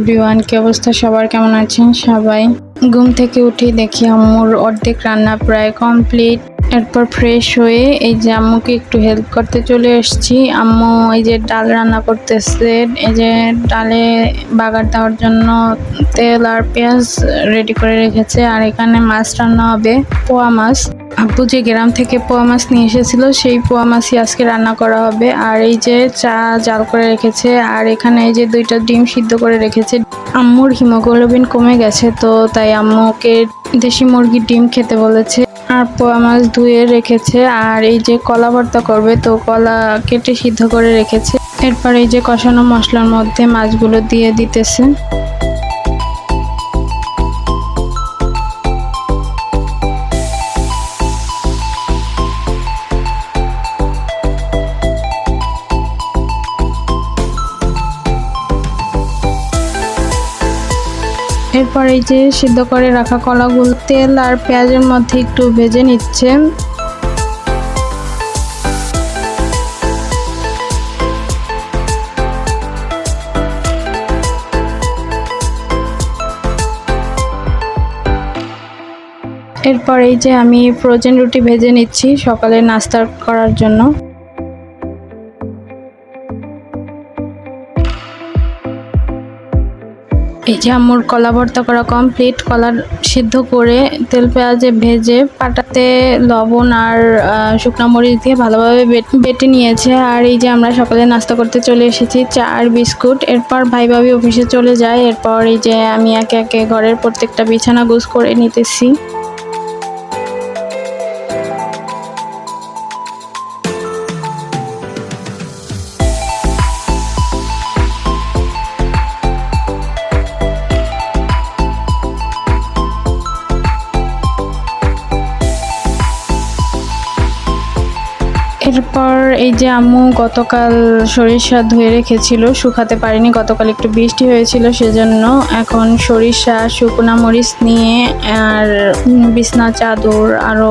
Everyone কি অবস্থা? সবার কেমন আছেন? সবাই? ঘুম থেকে উঠে দেখি আম্মুর অর্ধেক রান্না প্রায় কমপ্লিট এরপর ফ্রেশ হয়ে এই যে আম্মুকে একটু হেল্প করতে চলে এসেছি। আম্মু এই যে ডাল রান্না করতেছে। এই যে ডালে বাগার দেওয়ার জন্য তেল আর পেঁয়াজ রেডি করে রেখেছে। আর এখানে মাছ রান্না হবে, পোয়া মাছ। আব্বু যে গ্রাম থেকে পোয়া মাছ নিয়ে এসেছিল, সেই পোয়া মাছই আজকে রান্না করা হবে। আর এই যে চা জাল করে রেখেছে, আর এখানে এই যে দুইটা ডিম সিদ্ধ করে রেখেছে। আম্মুর হিমোগ্লোবিন কমে গেছে, তো তাই আম্মুকে দেশি মুরগির ডিম খেতে বলেছে। আর পোয়া মাছ ধুয়ে রেখেছে, আর এই যে কলা ভর্তা করবে, তো কলা কেটে সিদ্ধ করে রেখেছে। এরপর এই যে কষানো মশলার মধ্যে মাছগুলো দিয়ে দিতেছে। এরপর এই যে সিদ্ধ করে রাখা কলাগুলো, তেল আর পেঁয়াজের মধ্যে একটু ভেজে নিচ্ছে। এরপর এই যে আমি ফ্রোজেন রুটি ভেজে নিচ্ছি সকালে নাস্তা করার জন্য। এই যে আমুর কলা ভর্তা করা কমপ্লিট কলা সিদ্ধ করে তেল, পেঁয়াজে ভেজে পাটাতে লবণ আর শুকনো মরিচ দিয়ে ভালোভাবে বেটে নিয়েছে। আর এই যে আমরা সকালে নাস্তা করতে চলে এসেছি চা আর বিস্কুট। এরপর ভাই ভাবি অফিসে চলে যায়। এরপর এই যে আমি একে একে ঘরের প্রত্যেকটা বিছানা গুছ করে নিতেছি। এরপর এই যে আম্মু গতকাল সরিষা ধুয়ে রেখেছিল, শুকাতে পারিনি, গতকাল একটু বৃষ্টি হয়েছিল সেজন্য এখন সরিষা, শুকনা মরিচ নিয়ে আর বিছনা, চাদর আরও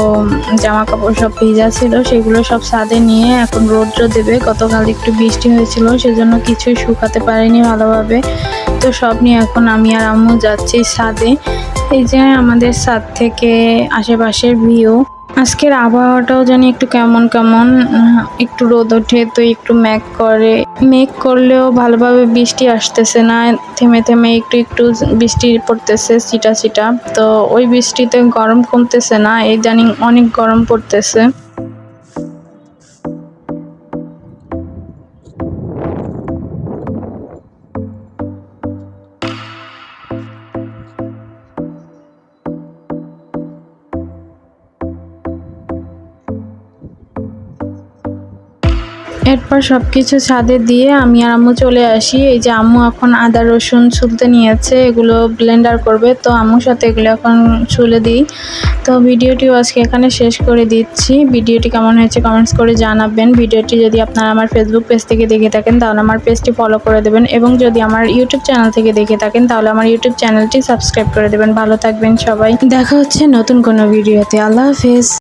জামা কাপড় সব ভিজা ছিল, সেগুলো সব সাদে নিয়ে এখন রৌদ্র দেবে। গতকাল একটু বৃষ্টি হয়েছিল সেজন্য কিছুই শুকাতে পারিনি ভালোভাবে। তো সব নিয়ে এখন আমি আর আম্মু যাচ্ছি ছাদে। এই যে আমাদের সাদ থেকে আশেপাশের ভিউ আজকের আবহাওয়াটাও জানি একটু কেমন কেমন, একটু রোদ ওঠে তো একটু মেঘ করে। মেঘ করলেও ভালোভাবে বৃষ্টি আসতেছে না, থেমে থেমে একটু একটু বৃষ্টি পড়তেছে ছিটা ছিটা। তো ওই বৃষ্টিতে গরম কমতেছে না, এই জানি অনেক গরম পড়তেছে। এরপর সব কিছু ছাদে দিয়ে আমি আর আম্মু চলে আসি। এই যে আম্মু এখন আদা, রসুন ছুলতে নিয়েছে, এগুলো ব্লেন্ডার করবে। তো আম্মুর সাথে এগুলো এখন ছুলে দিই। তো ভিডিওটিও আজকে এখানে শেষ করে দিচ্ছি। ভিডিওটি কেমন হয়েছে কমেন্টস করে জানাবেন। ভিডিওটি যদি আপনারা আমার ফেসবুক পেজ থেকে দেখে থাকেন, তাহলে আমার পেজটি ফলো করে দেবেন। এবং যদি আমার ইউটিউব চ্যানেল থেকে দেখে থাকেন, তাহলে আমার ইউটিউব চ্যানেলটি সাবস্ক্রাইব করে দেবেন। ভালো থাকবেন সবাই। দেখা হচ্ছে নতুন কোনো ভিডিওতে। আল্লাহ হাফেজ।